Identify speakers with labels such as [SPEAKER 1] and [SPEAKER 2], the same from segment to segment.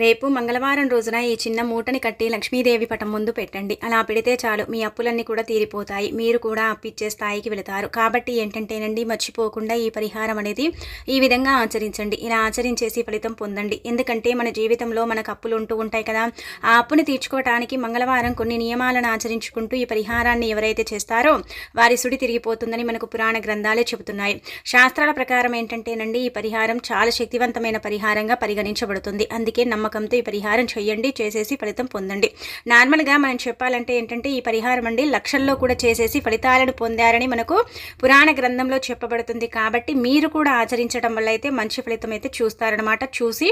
[SPEAKER 1] రేపు మంగళవారం రోజున ఈ చిన్న మూటని కట్టి లక్ష్మీదేవి పటం ముందు పెట్టండి. అలా పెడితే చాలు మీ అప్పులన్నీ కూడా తీరిపోతాయి. మీరు కూడా అప్పిచ్చే స్థాయికి వెళతారు. కాబట్టి ఏంటంటేనండి మర్చిపోకుండా ఈ పరిహారం అనేది ఈ విధంగా ఆచరించండి. ఇలా ఆచరించేసి ఫలితం పొందండి. ఎందుకంటే మన జీవితంలో మనకు అప్పులు ఉంటూ ఉంటాయి కదా. ఆ అప్పుని తీర్చుకోవటానికి మంగళవారం కొన్ని నియమాలను ఆచరించుకుంటూ ఈ పరిహారాన్ని ఎవరైతే చేస్తారో వారి సుడి తిరిగిపోతుందని మనకు పురాణ గ్రంథాలే చెబుతున్నాయి. శాస్త్రాల ప్రకారం ఏంటంటేనండి ఈ పరిహారం చాలా శక్తివంతమైన పరిహారంగా పరిగణించబడుతుంది. అందుకే నమ్మకంతో ఈ పరిహారం చేయండి చేసేసి ఫలితం పొందండి. నార్మల్గా మనం చెప్పాలంటే ఏంటంటే ఈ పరిహారం అండి లక్షల్లో కూడా చేసేసి ఫలితాలను పొందారని మనకు పురాణ గ్రంథంలో చెప్పబడుతుంది. కాబట్టి మీరు కూడా ఆచరించడం వల్ల అయితే మంచి ఫలితం అయితే చూస్తారనమాట చూసి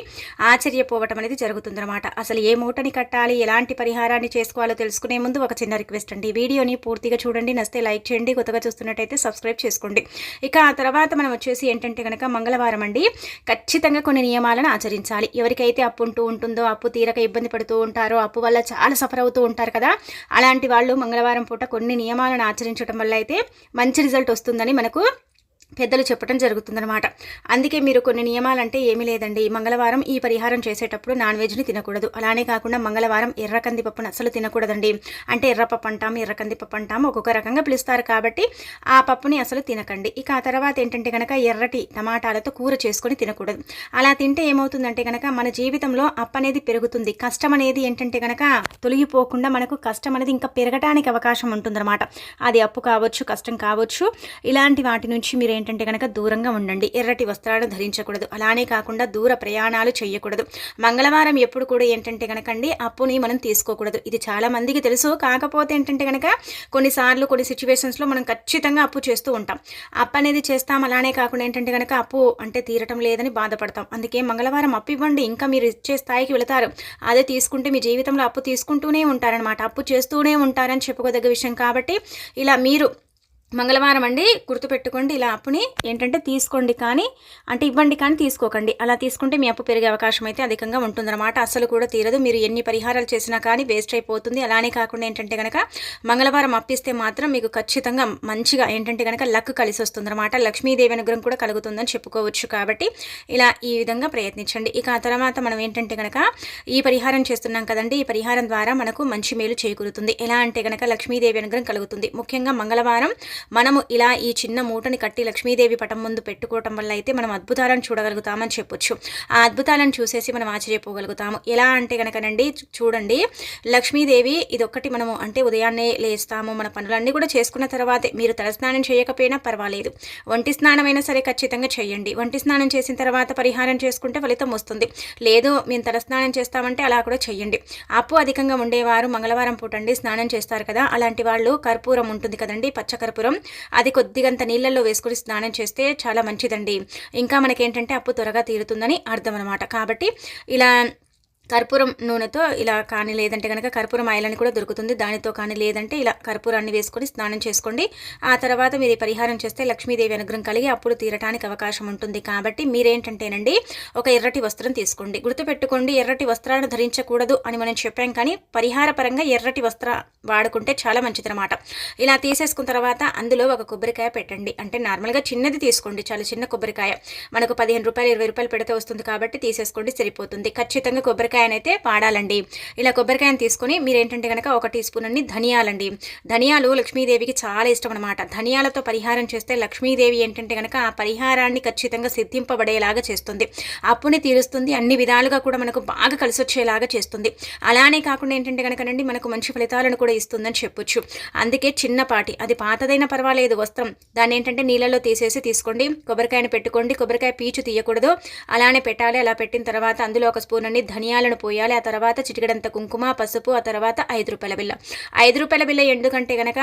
[SPEAKER 1] ఆశ్చర్యపోవటం అనేది జరుగుతుందన్నమాట. అసలు ఏ మూటని కట్టాలి ఎలాంటి పరిహారాన్ని చేసుకోవాలో తెలుసుకునే ముందు ఒక చిన్న రిక్వెస్ట్ అండి. వీడియోని పూర్తిగా చూడండి. నస్తే లైక్ చేయండి. కొత్తగా చూస్తున్నట్టయితే సబ్స్క్రైబ్ చేసుకోండి. ఇక ఆ తర్వాత మనం వచ్చేసి ఏంటంటే కనుక మంగళవారం అండి. ఖచ్చితంగా కొన్ని నియమాలను ఆచరించాలి. ఎవరికైతే అప్పుంటూ ఉంటుందో అప్పు తీరక ఇబ్బంది పడుతూ ఉంటారో అప్పు వల్ల చాలా సఫర్ అవుతూ ఉంటారు కదా. అలాంటి వాళ్ళు మంగళవారం పూట కొన్ని నియమాలను ఆచరించడం వల్ల అయితే మంచి రిజల్ట్ వస్తుందని మనకు పెద్దలు చెప్పడం జరుగుతుందనమాట అందుకే మీరు కొన్ని నియమాలంటే ఏమీ లేదండి. మంగళవారం ఈ పరిహారం చేసేటప్పుడు నాన్ వెజ్ని తినకూడదు. అలానే కాకుండా మంగళవారం ఎర్ర కందిపప్పును అసలు తినకూడదండి. అంటే ఎర్రపప్పు అంటాం ఎర్ర కందిపప్పు అంటాం ఒక్కొక్క రకంగా పిలుస్తారు కాబట్టి ఆ పప్పుని అసలు తినకండి. ఇక ఆ తర్వాత ఏంటంటే కనుక ఎర్రటి టమాటాలతో కూర చేసుకొని తినకూడదు. అలా తింటే ఏమవుతుందంటే కనుక మన జీవితంలో అప్ప అనేది పెరుగుతుంది. కష్టం అనేది ఏంటంటే కనుక తొలగిపోకుండా మనకు కష్టం అనేది ఇంకా పెరగడానికి అవకాశం ఉంటుందన్నమాట. అది అప్పు కావచ్చు కష్టం కావచ్చు. ఇలాంటి వాటి నుంచి మీరు ఏంటంటే కనుక దూరంగా ఉండండి. ఎర్రటి వస్త్రాలను ధరించకూడదు. అలానే కాకుండా దూర ప్రయాణాలు చేయకూడదు మంగళవారం ఎప్పుడు కూడా ఏంటంటే కనుకండి అప్పుని మనం తీసుకోకూడదు. ఇది చాలా మందికి తెలుసు. కాకపోతే ఏంటంటే కనుక కొన్నిసార్లు కొన్ని సిచ్యువేషన్స్లో మనం ఖచ్చితంగా అప్పు చేస్తూ ఉంటాం. అప్పు అనేది చేస్తాం. అలానే కాకుండా ఏంటంటే కనుక అప్పు అంటే తీరటం లేదని బాధపడతాం. అందుకే మంగళవారం అప్పు ఇవ్వండి. ఇంకా మీరు ఇచ్చే స్థాయికి వెళతారు. అదే తీసుకుంటే మీ జీవితంలో అప్పు తీసుకుంటూనే ఉంటారనమాట అప్పు చేస్తూనే ఉంటారని చెప్పుకోదగ్గ విషయం. కాబట్టి ఇలా మీరు మంగళవారం అండి గుర్తుపెట్టుకోండి ఇలా అప్పుని. ఏంటంటే తీసుకోండి కానీ అంటే ఇవ్వండి కానీ తీసుకోకండి. అలా తీసుకుంటే మీ అప్పు పెరిగే అవకాశం అయితే అధికంగా ఉంటుందన్నమాట. అస్సలు కూడా తీరదు. మీరు ఎన్ని పరిహారాలు చేసినా కానీ వేస్ట్ అయిపోతుంది. అలానే కాకుండా ఏంటంటే కనుక మంగళవారం అప్పిస్తే మాత్రం మీకు ఖచ్చితంగా మంచిగా ఏంటంటే కనుక లక్ కలిసి వస్తుందన్నమాట. లక్ష్మీదేవి అనుగ్రహం కూడా కలుగుతుందని చెప్పుకోవచ్చు కాబట్టి ఇలా ఈ విధంగా ప్రయత్నించండి. ఇక ఆ తర్వాత మనం ఏంటంటే కనుక ఈ పరిహారం చేస్తున్నాం కదండి. ఈ పరిహారం ద్వారా మనకు మంచి మేలు చేకూరుతుంది. ఎలా అంటే కనుక లక్ష్మీదేవి అనుగ్రహం కలుగుతుంది. ముఖ్యంగా మంగళవారం మనము ఇలా ఈ చిన్న మూటని కట్టి లక్ష్మీదేవి పటం ముందు పెట్టుకోవటం వల్ల అయితే మనం అద్భుతాలను చూడగలుగుతామని చెప్పొచ్చు. ఆ అద్భుతాలను చూసేసి మనం ఆశ్చర్యపోగలుగుతాము. ఎలా అంటే కనుకనండి చూడండి. లక్ష్మీదేవి ఇదొక్కటి మనము అంటే ఉదయాన్నే లేస్తాము మన పనులన్నీ కూడా చేసుకున్న తర్వాతే మీరు తలస్నానం చేయకపోయినా పర్వాలేదు. వంటి స్నానమైనా సరే ఖచ్చితంగా చేయండి. వంటి స్నానం చేసిన తర్వాత పరిహారం చేసుకుంటే ఫలితం వస్తుంది. లేదు మేము తలస్నానం చేస్తామంటే అలా కూడా చెయ్యండి. అప్పు అధికంగా ఉండేవారు మంగళవారం పూటండి స్నానం చేస్తారు కదా అలాంటి వాళ్ళు కర్పూరం ఉంటుంది కదండి పచ్చ కర్పూరం అది కొద్దిగంత నీళ్ళల్లో వేసుకుని స్నానం చేస్తే చాలా మంచిదండి. ఇంకా మనకేంటంటే అప్పు త్వరగా తీరుతుందని అర్థం అనమాట కాబట్టి ఇలా కర్పూరం నూనెతో ఇలా కానీ లేదంటే కనుక కర్పూరం ఆయిల్ అని కూడా దొరుకుతుంది. దానితో కానీ లేదంటే ఇలా కర్పూరాన్ని వేసుకొని స్నానం చేసుకోండి. ఆ తర్వాత మీరు పరిహారం చేస్తే లక్ష్మీదేవి అనుగ్రహం కలిగి అప్పుడు తీరటానికి అవకాశం ఉంటుంది. కాబట్టి మీరేంటంటేనండి ఒక ఎర్రటి వస్త్రం తీసుకోండి. గుర్తుపెట్టుకోండి ఎర్రటి వస్త్రాలను ధరించకూడదు అని మనం చెప్పాం. కానీ పరిహార పరంగా ఎర్రటి వస్త్ర వాడుకుంటే చాలా మంచిదన్నమాట. ఇలా తీసేసుకున్న తర్వాత అందులో ఒక కొబ్బరికాయ పెట్టండి. అంటే నార్మల్గా చిన్నది తీసుకోండి. చాలా చిన్న కొబ్బరికాయ. మనకు పదిహేను రూపాయలు ఇరవై రూపాయలు పెడితే వస్తుంది కాబట్టి తీసేసుకోండి సరిపోతుంది. ఖచ్చితంగా కొబ్బరికాయ కొబ్బరికాయనైతే పాడాలండి. ఇలా కొబ్బరికాయను తీసుకొని మీరు ఏంటంటే కనుక ఒక టీ స్పూన్ అన్ని ధనియాలండి. ధనియాలు లక్ష్మీదేవికి చాలా ఇష్టం అనమాట ధనియాలతో పరిహారం చేస్తే లక్ష్మీదేవి ఏంటంటే కనుక ఆ పరిహారాన్ని ఖచ్చితంగా సిద్ధింపబడేలాగా చేస్తుంది. అప్పుని తీరుస్తుంది అన్ని విధాలుగా కూడా మనకు బాగా కలిసి వచ్చేలాగా చేస్తుంది. అలానే కాకుండా ఏంటంటే కనుకనండి మనకు మంచి ఫలితాలను కూడా ఇస్తుందని చెప్పొచ్చు. అందుకే చిన్నపాటి అది పాతదైనా పర్వాలేదు వస్త్రం. దాన్ని ఏంటంటే నీళ్ళలో తీసేసి తీసుకోండి కొబ్బరికాయని పెట్టుకోండి కొబ్బరికాయ పీచు తీయకూడదు. అలానే పెట్టాలి అలా పెట్టిన తర్వాత అందులో ఒక స్పూన్ అన్ని ధనియాలు ధనియాలను పోయాలి. ఆ తర్వాత చిటికడంత కుంకుమ పసుపు ఆ తర్వాత ఐదు రూపాయల బిల్ల ఐదు రూపాయల బిల్ల ఎందుకంటే కనుక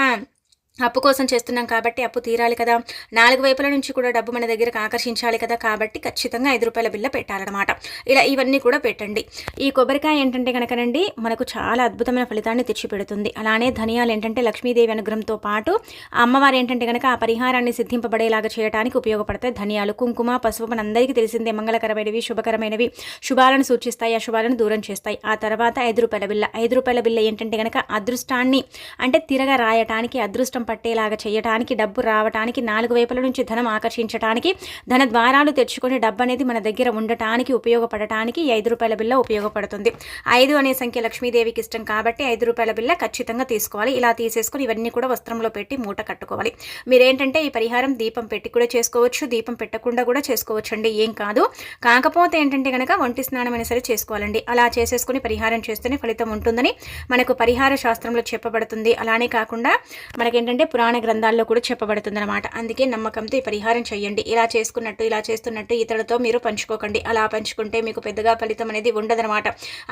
[SPEAKER 1] అప్పు కోసం చేస్తున్నాం కాబట్టి అప్పు తీరాలి కదా. నాలుగు వైపుల నుంచి కూడా డబ్బు మన దగ్గరకు ఆకర్షించాలి కదా కాబట్టి ఖచ్చితంగా ఐదు రూపాయల బిల్ల పెట్టాలన్నమాట. ఇలా ఇవన్నీ కూడా పెట్టండి. ఈ కొబ్బరికాయ ఏంటంటే కనుకనండి మనకు చాలా అద్భుతమైన ఫలితాన్ని తెచ్చిపెడుతుంది. అలానే ధనియాలు ఏంటంటే లక్ష్మీదేవి అనుగ్రహంతో పాటు అమ్మవారు ఏంటంటే కనుక ఆ పరిహారాన్ని సిద్ధింపబడేలాగా చేయడానికి ఉపయోగపడతాయి. ధనియాలు కుంకుమ పసుపు మన అందరికీ తెలిసిందే. మంగళకరమైనవి శుభకరమైనవి శుభాలను సూచిస్తాయి అశుభాలను దూరం చేస్తాయి. ఆ తర్వాత ఐదు రూపాయల బిల్ల. ఐదు రూపాయల బిల్ల ఏంటంటే కనుక అదృష్టాన్ని అంటే తిరగ రాయటానికి అదృష్టం దీపం పట్టేలాగా చేయటానికి డబ్బు రావటానికి నాలుగు వైపుల నుంచి ధనం ఆకర్షించడానికి ధన ద్వారాలు తెచ్చుకొని డబ్బు అనేది మన దగ్గర ఉండటానికి ఉపయోగపడటానికి ఐదు రూపాయల బిల్ల ఉపయోగపడుతుంది. ఐదు అనే సంఖ్య లక్ష్మీదేవికి ఇష్టం కాబట్టి ఐదు రూపాయల బిల్ల ఖచ్చితంగా తీసుకోవాలి. ఇలా తీసేసుకొని ఇవన్నీ కూడా వస్త్రంలో పెట్టి మూట కట్టుకోవాలి. మీరేంటంటే ఈ పరిహారం దీపం పెట్టి కూడా చేసుకోవచ్చు దీపం పెట్టకుండా కూడా చేసుకోవచ్చు అండి ఏం కాదు. కాకపోతే ఏంటంటే కనుక ఒంటి స్నానం అయినా సరే చేసుకోవాలండి. అలా చేసేసుకుని పరిహారం చేస్తేనే ఫలితం ఉంటుందని మనకు పరిహార శాస్త్రంలో చెప్పబడుతుంది. అలానే కాకుండా మనకేంటంటే పురాణ గ్రంథాల్లో కూడా చెప్పబడుతుంది అనమాట అందుకే నమ్మకంతో ఈ పరిహారం చేయండి. ఇలా చేసుకున్నట్టు ఇలా చేస్తున్నట్టు ఇతరులతో మీరు పంచుకోకండి. అలా పంచుకుంటే మీకు పెద్దగా ఫలితం అనేది ఉండదనమాట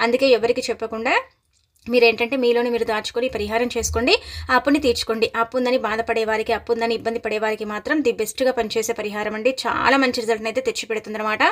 [SPEAKER 1] అందుకే ఎవరికి చెప్పకుండా మీరు ఏంటంటే మీలోని మీరు దాచుకొని పరిహారం చేసుకోండి అప్పుని తీర్చుకోండి. అప్పు ఉందని బాధపడే వారికి అప్పు ఉందని ఇబ్బంది పడే వారికి మాత్రం ది బెస్ట్గా పనిచేసే పరిహారం అండి. చాలా మంచి రిజల్ట్ని అయితే తెచ్చిపెడుతుందనమాట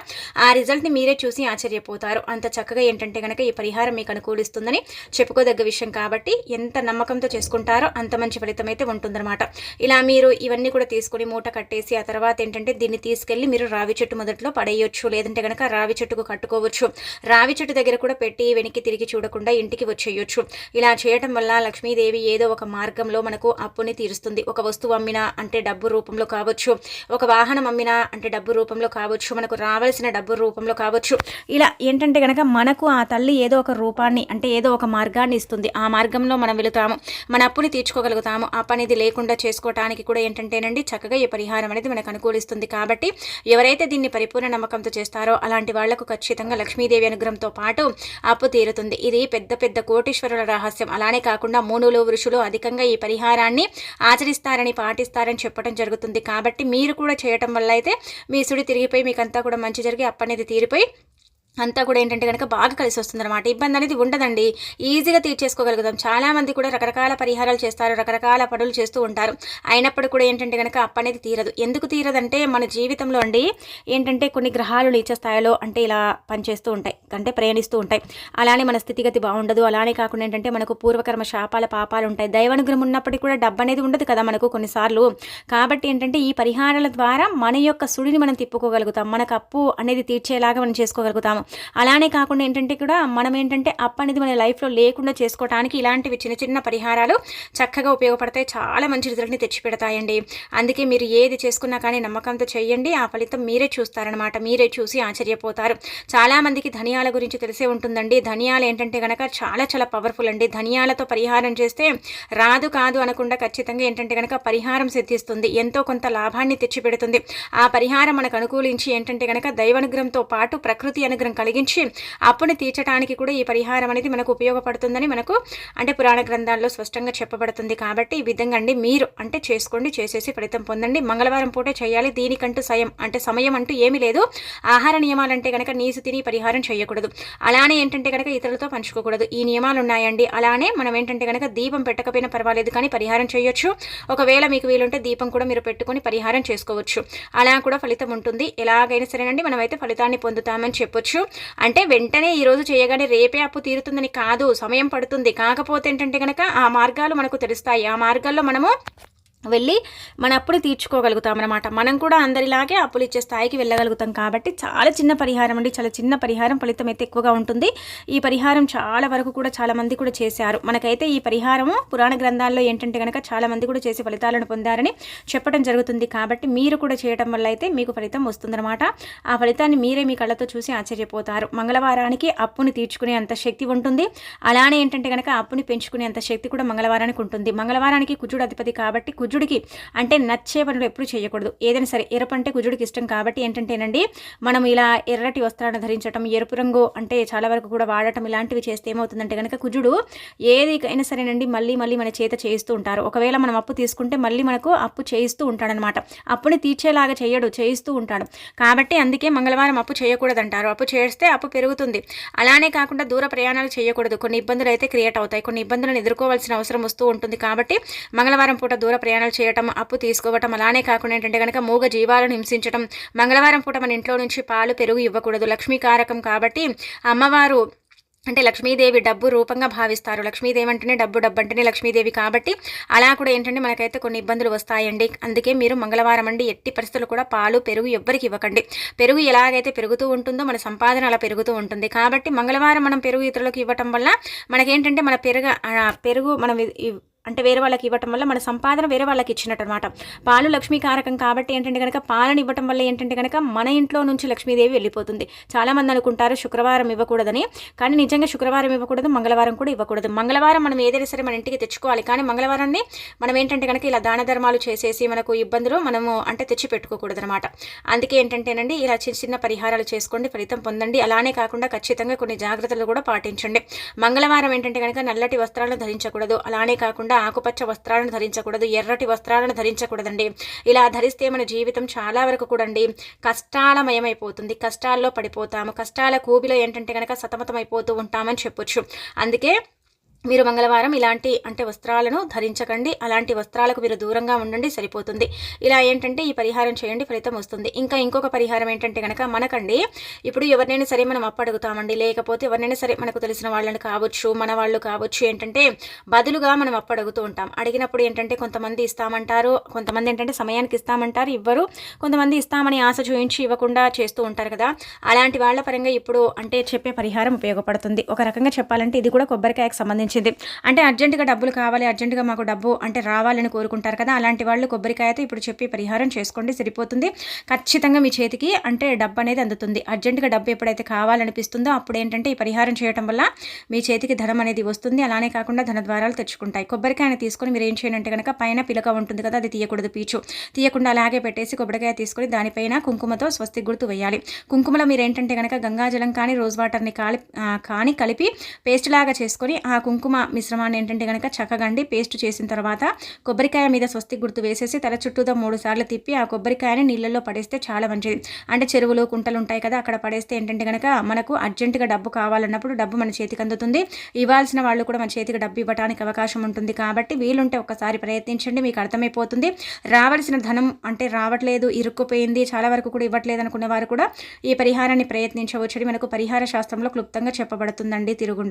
[SPEAKER 1] ఆ రిజల్ట్ని మీరే చూసి ఆశ్చర్యపోతారు. అంత చక్కగా ఏంటంటే కనుక ఈ పరిహారం మీకు అనుకూలిస్తుందని చెప్పుకోదగ్గ విషయం కాబట్టి ఎంత నమ్మకంతో చేసుకుంటారో అంత మంచి ఫలితం అయితే ఉంటుందన్నమాట. ఇలా మీరు ఇవన్నీ కూడా తీసుకొని మూట కట్టేసి ఆ తర్వాత ఏంటంటే దీన్ని తీసుకెళ్ళి మీరు రావి చెట్టు మొదట్లో పడేయొచ్చు. లేదంటే కనుక రావి చెట్టుకు కట్టుకోవచ్చు. రావి చెట్టు దగ్గర కూడా పెట్టి వెనక్కి తిరిగి చూడకుండా ఇంటికి వచ్చేయచ్చు. చేయొచ్చు. ఇలా చేయటం వల్ల లక్ష్మీదేవి ఏదో ఒక మార్గంలో మనకు అప్పుని తీరుస్తుంది. ఒక వస్తువు అమ్మినా అంటే డబ్బు రూపంలో కావచ్చు. ఒక వాహనం అమ్మినా అంటే డబ్బు రూపంలో కావచ్చు. మనకు రావాల్సిన డబ్బు రూపంలో కావచ్చు. ఇలా ఏంటంటే కనుక మనకు ఆ తల్లి ఏదో ఒక రూపాన్ని అంటే ఏదో ఒక మార్గాన్ని ఇస్తుంది. ఆ మార్గంలో మనం వెళుతాము. మన అప్పుని తీర్చుకోగలుగుతాము. ఆ పనిది లేకుండా చేసుకోవటానికి కూడా ఏంటంటేనండి చక్కగా ఈ పరిహారం అనేది మనకు అనుకూలిస్తుంది. కాబట్టి ఎవరైతే దీన్ని పరిపూర్ణ నమ్మకంతో చేస్తారో అలాంటి వాళ్ళకు ఖచ్చితంగా లక్ష్మీదేవి అనుగ్రహంతో పాటు అప్పు తీరుతుంది. ఇది పెద్ద పెద్ద కోటి కోటీశ్వరుల రహస్యం. అలానే కాకుండా మూనులు వృషులు అధికంగా ఈ పరిహారాన్ని ఆచరిస్తారని పాటిస్తారని చెప్పడం జరుగుతుంది. కాబట్టి మీరు కూడా చేయటం వల్ల అయితే మీ సుడి తిరిగిపోయి మీకంతా కూడా మంచి జరిగి అప్పనేది తీరిపోయి అంతా కూడా ఏంటంటే కనుక బాగా కలిసి వస్తుంది అనమాట ఇబ్బంది అనేది ఉండదండి. ఈజీగా తీర్చేసుకోగలుగుతాం. చాలామంది కూడా రకరకాల పరిహారాలు చేస్తారు రకరకాల పనులు చేస్తూ ఉంటారు. అయినప్పుడు కూడా ఏంటంటే కనుక అప్ప అనేది తీరదు. ఎందుకు తీరదంటే మన జీవితంలో అండి ఏంటంటే కొన్ని గ్రహాలు నీచ స్థాయిలో అంటే ఇలా పనిచేస్తూ ఉంటాయి. అంటే ప్రయాణిస్తూ ఉంటాయి. అలానే మన స్థితిగతి బాగుండదు. అలానే కాకుండా ఏంటంటే మనకు పూర్వకర్మ శాపాల పాపాలు ఉంటాయి. దైవానుగ్రహం ఉన్నప్పటికీ కూడా డబ్బు అనేది ఉండదు కదా మనకు కొన్నిసార్లు. కాబట్టి ఏంటంటే ఈ పరిహారాల ద్వారా మన యొక్క సుడిని మనం తిప్పుకోగలుగుతాం. మనకు అప్పు అనేది తీర్చేలాగా మనం చేసుకోగలుగుతాము. అలానే కాకుండా ఏంటంటే కూడా మనం ఏంటంటే అప్ అనేది మన లైఫ్లో లేకుండా చేసుకోవడానికి ఇలాంటివి చిన్న చిన్న పరిహారాలు చక్కగా ఉపయోగపడతాయి. చాలా మంచి రిజల్ట్ని తెచ్చిపెడతాయండి. అందుకే మీరు ఏది చేసుకున్నా కానీ నమ్మకంతో చేయండి. ఆ ఫలితం మీరే చూస్తారనమాట మీరే చూసి ఆశ్చర్యపోతారు. చాలామందికి ధనియాల గురించి తెలిసే ఉంటుందండి. ధనియాలు ఏంటంటే కనుక చాలా చాలా పవర్ఫుల్ అండి. ధనియాలతో పరిహారం చేస్తే రాదు కాదు అనకుండా ఖచ్చితంగా ఏంటంటే కనుక పరిహారం సిద్ధిస్తుంది. ఎంతో కొంత లాభాన్ని తెచ్చిపెడుతుంది. ఆ పరిహారం మనకు అనుకూలించి ఏంటంటే కనుక దైవానుగ్రహంతో పాటు ప్రకృతి అనుగ్రహం కలిగించి అప్పుని తీర్చడానికి కూడా ఈ పరిహారం అనేది మనకు ఉపయోగపడుతుందని మనకు అంటే పురాణ గ్రంథాల్లో స్పష్టంగా చెప్పబడుతుంది కాబట్టి ఈ విధంగా అండి మీరు అంటే చేసుకోండి చేసేసి ఫలితం పొందండి. మంగళవారం పూటే చేయాలి దీనికంటూ సయం అంటే సమయం అంటూ ఏమీ లేదు. ఆహార నియమాలంటే కనుక నీసు తిని పరిహారం చేయకూడదు. అలానే ఏంటంటే కనుక ఇతరులతో పంచుకోకూడదు. ఈ నియమాలు ఉన్నాయండి. అలానే మనం ఏంటంటే కనుక దీపం పెట్టకపోయినా పర్వాలేదు కానీ పరిహారం చేయొచ్చు. ఒకవేళ మీకు వీలుంటే దీపం కూడా మీరు పెట్టుకుని పరిహారం చేసుకోవచ్చు. అలా కూడా ఫలితం ఉంటుంది. ఎలాగైనా సరేనండి. మనమైతే ఫలితాన్ని పొందుతామని చెప్పొచ్చు. అంటే వెంటనే ఈరోజు చేయగానే రేపే అప్పు తీరుతుందని కాదు సమయం పడుతుంది. కాకపోతే ఏంటంటే కనుక ఆ మార్గాలు మనకు తెలుస్తాయి. ఆ మార్గాల్లో మనము వెళ్ళి మన అప్పులు తీర్చుకోగలుగుతాం అనమాట మనం కూడా అందరిలాగే అప్పులు ఇచ్చే స్థాయికి వెళ్ళగలుగుతాం కాబట్టి చాలా చిన్న పరిహారం అండి. చాలా చిన్న పరిహారం ఫలితం అయితే ఎక్కువగా ఉంటుంది. ఈ పరిహారం చాలా వరకు కూడా చాలా మంది కూడా చేశారు. మనకైతే ఈ పరిహారము పురాణ గ్రంథాల్లో ఏంటంటే కనుక చాలా మంది కూడా చేసి ఫలితాలను పొందారని చెప్పడం జరుగుతుంది కాబట్టి మీరు కూడా చేయడం వల్ల అయితే మీకు ఫలితం వస్తుందన్నమాట. ఆ ఫలితాన్ని మీరే మీ కళ్ళతో చూసి ఆశ్చర్యపోతారు. మంగళవారానికి అప్పుని తీర్చుకునే అంత శక్తి ఉంటుంది. అలానే ఏంటంటే కనుక అప్పుని పెంచుకునే అంత శక్తి కూడా మంగళవారానికి ఉంటుంది. మంగళవారానికి కుజుడు అధిపతి కాబట్టి కుజుడికి అంటే నచ్చే పనులు ఎప్పుడు చేయకూడదు. ఏదైనా సరే ఎరుపు అంటే కుజుడికి ఇష్టం కాబట్టి ఏంటంటేనండి మనం ఇలా ఎర్రటి వస్త్రాలను ధరించడం ఎరుపు రంగు అంటే చాలా వరకు కూడా వాడటం ఇలాంటివి చేస్తే ఏమవుతుందంటే కనుక కుజుడు ఏది అయినా సరేనండి మళ్ళీ మళ్ళీ మన చేత చేయిస్తూ ఉంటారు. ఒకవేళ మనం అప్పు తీసుకుంటే మళ్ళీ మనకు అప్పు చేయిస్తూ ఉంటాడనమాట. అప్పుని తీర్చేలాగా చేయడు చేయిస్తూ ఉంటాడు. కాబట్టి అందుకే మంగళవారం అప్పు చేయకూడదంటారు. అప్పు చేస్తే అప్పు పెరుగుతుంది. అలానే కాకుండా దూర ప్రయాణాలు చేయకూడదు. కొన్ని ఇబ్బందులు అయితే క్రియేట్ అవుతాయి. కొన్ని ఇబ్బందులను ఎదుర్కోవాల్సిన అవసరం వస్తూ ఉంటుంది కాబట్టి మంగళవారం పూట దూర ప్రయాణం ప్రయాణాలు చేయటం అప్పు తీసుకోవటం అలానే కాకుండా ఏంటంటే కనుక మూగ జీవాలను హింసించడం మంగళవారం పూట మన ఇంట్లో నుంచి పాలు పెరుగు ఇవ్వకూడదు లక్ష్మీకారకం కాబట్టి అమ్మవారు అంటే లక్ష్మీదేవి డబ్బు రూపంగా భావిస్తారు. లక్ష్మీదేవి అంటేనే డబ్బు డబ్బు అంటేనే లక్ష్మీదేవి కాబట్టి అలా కూడా ఏంటంటే మనకైతే కొన్ని ఇబ్బందులు వస్తాయండి. అందుకే మీరు మంగళవారం అండి ఎట్టి పరిస్థితులు కూడా పాలు పెరుగు ఎవ్వరికి ఇవ్వకండి. పెరుగు ఎలాగైతే పెరుగుతూ ఉంటుందో మన సంపాదన అలా పెరుగుతూ ఉంటుంది. కాబట్టి మంగళవారం మనం పెరుగు ఇతరులకు ఇవ్వటం వల్ల మనకేంటంటే మన పెరుగు పెరుగు మనం అంటే వేరే వాళ్ళకి ఇవ్వటం వల్ల మన సంపాదన వేరే వాళ్ళకి ఇచ్చినట్టు అనమాట పాలు లక్ష్మీకారకం కాబట్టి ఏంటంటే కనుక పాలను ఇవ్వటం వల్ల ఏంటంటే కనుక మన ఇంట్లో నుంచి లక్ష్మీదేవి వెళ్ళిపోతుంది. చాలామంది అనుకుంటారు శుక్రవారం ఇవ్వకూడదని కానీ నిజంగా శుక్రవారం ఇవ్వకూడదు మంగళవారం కూడా ఇవ్వకూడదు. మంగళవారం మనం ఏదైనా సరే మన ఇంటికి తెచ్చుకోవాలి కానీ మంగళవారాన్ని మనం ఏంటంటే కనుక ఇలా దాన ధర్మాలు చేసేసి మనకు ఇబ్బందులు మనము అంటే తెచ్చి పెట్టుకోకూడదు అనమాట అందుకే ఏంటంటేనండి ఇలా చిన్న చిన్న పరిహారాలు చేసుకోండి ఫలితం పొందండి. అలానే కాకుండా ఖచ్చితంగా కొన్ని జాగ్రత్తలు కూడా పాటించండి. మంగళవారం ఏంటంటే కనుక నల్లటి వస్త్రాలను ధరించకూడదు. అలానే కాకుండా ఆకుపచ్చ వస్త్రాలను ధరించకూడదు ఎర్రటి వస్త్రాలను ధరించకూడదండి. ఇలా ధరిస్తే మన జీవితం చాలా వరకు కూడా అండి కష్టాలమయమైపోతుంది. కష్టాల్లో పడిపోతాము. కష్టాల కూబిలో ఏంటంటే కనుక సతమతమైపోతూ ఉంటామని చెప్పొచ్చు. అందుకే మీరు మంగళవారం ఇలాంటి అంటే వస్త్రాలను ధరించకండి. అలాంటి వస్త్రాలకు మీరు దూరంగా ఉండండి సరిపోతుంది. ఇలా ఏంటంటే ఈ పరిహారం చేయండి ఫలితం వస్తుంది. ఇంకా ఇంకొక పరిహారం ఏంటంటే కనుక మనకండి ఇప్పుడు ఎవరినైనా సరే మనం అప్పడుగుతామండి. లేకపోతే ఎవరినైనా సరే మనకు తెలిసిన వాళ్ళని కావచ్చు మన వాళ్ళు కావచ్చు ఏంటంటే బదులుగా మనం అప్పడుగుతూ ఉంటాం. అడిగినప్పుడు ఏంటంటే కొంతమంది ఇస్తామంటారు కొంతమంది ఏంటంటే సమయానికి ఇస్తామంటారు ఇవ్వరు. కొంతమంది ఇస్తామని ఆశ చూపించి ఇవ్వకుండా చేస్తూ ఉంటారు కదా. అలాంటి వాళ్ళ పరంగా ఇప్పుడు అంటే చెప్పే పరిహారం ఉపయోగపడుతుంది. ఒక రకంగా చెప్పాలంటే ఇది కూడా కొబ్బరికాయకు సంబంధించి వచ్చింది అంటే అర్జెంటుగా డబ్బులు కావాలి అర్జెంటుగా మాకు డబ్బు అంటే రావాలని కోరుకుంటారు కదా అలాంటి వాళ్ళు కొబ్బరికాయతో ఇప్పుడు చెప్పి పరిహారం చేసుకోండి సరిపోతుంది. ఖచ్చితంగా మీ చేతికి అంటే డబ్బు అనేది అందుతుంది. అర్జెంటుగా డబ్బు ఎప్పుడైతే కావాలనిపిస్తుందో అప్పుడు ఏంటంటే ఈ పరిహారం చేయడం వల్ల మీ చేతికి ధనం అనేది వస్తుంది. అలానే కాకుండా ధన ద్వారాలు తెచ్చుకుంటాయి. కొబ్బరికాయని తీసుకొని మీరు ఏం చేయండి అంటే కనుక పైన పిలక ఉంటుంది కదా అది తీయకూడదు పీచు. తీయకుండా అలాగే పెట్టేసి కొబ్బరికాయ తీసుకొని దానిపైన కుంకుమతో స్వస్తి గుర్తు వేయాలి. కుంకుమలో మీరు ఏంటంటే కనుక గంగాజలం కానీ రోజ్ వాటర్ని కాలి కానీ కలిపి పేస్ట్ లాగా చేసుకొని ఆ కుంకుమ కుంకుమ మిశ్రమాన్ని ఏంటంటే కనుక చక్కగండి పేస్ట్ చేసిన తర్వాత కొబ్బరికాయ మీద స్వస్తి గుర్తు వేసేసి తల చుట్టూతో మూడు సార్లు తిప్పి ఆ కొబ్బరికాయని నీళ్ళల్లో పడేస్తే చాలా మంచిది. అంటే చెరువులు కుంటలు ఉంటాయి కదా అక్కడ పడేస్తే ఏంటంటే కనుక మనకు అర్జెంటుగా డబ్బు కావాలన్నప్పుడు డబ్బు మన చేతికి అందుతుంది. ఇవ్వాల్సిన వాళ్ళు కూడా మన చేతికి డబ్బు ఇవ్వడానికి అవకాశం ఉంటుంది కాబట్టి వీలుంటే ఒకసారి ప్రయత్నించండి మీకు అర్థమైపోతుంది. రావాల్సిన ధనం అంటే రావట్లేదు ఇరుక్కుపోయింది చాలా వరకు కూడా ఇవ్వట్లేదు అనుకునే వారు కూడా ఈ పరిహారాన్ని ప్రయత్నించవచ్చు మనకు పరిహార శాస్త్రంలో క్లుప్తంగా చెప్పబడుతుందండి తిరుగుండదు